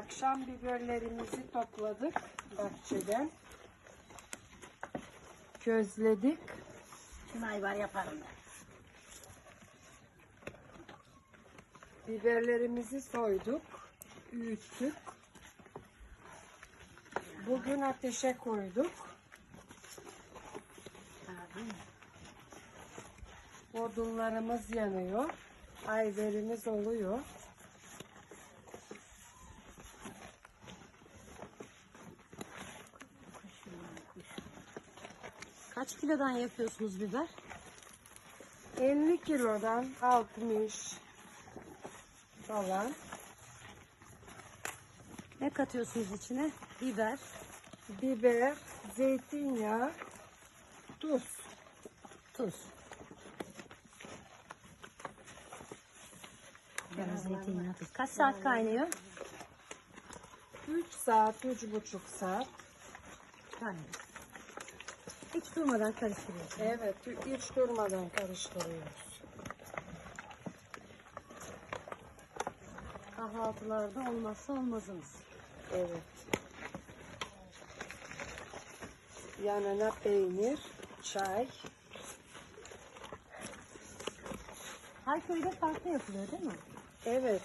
Akşam biberlerimizi topladık bahçeden. Közledik. Şunu ayvar yaparım ben. Biberlerimizi soyduk. Üyüttük. Bugün ateşe koyduk. Odunlarımız yanıyor. Ayverimiz oluyor. Kaç kilodan yapıyorsunuz biber? 50 kilodan 60 falan. Ne katıyorsunuz içine? Biber. Biber, zeytinyağı, tuz. Tuz. Biraz zeytinyağı tuz. Kaç saat kaynıyor? 3 saat, 3,5 saat. Kaynıyor. Hiç durmadan karıştırıyorsun. Evet, hiç durmadan karıştırıyoruz. Kahvaltılarda olmazsa olmazınız. Evet. Yanına peynir, çay. Her köyde farklı yapılıyor değil mi? Evet,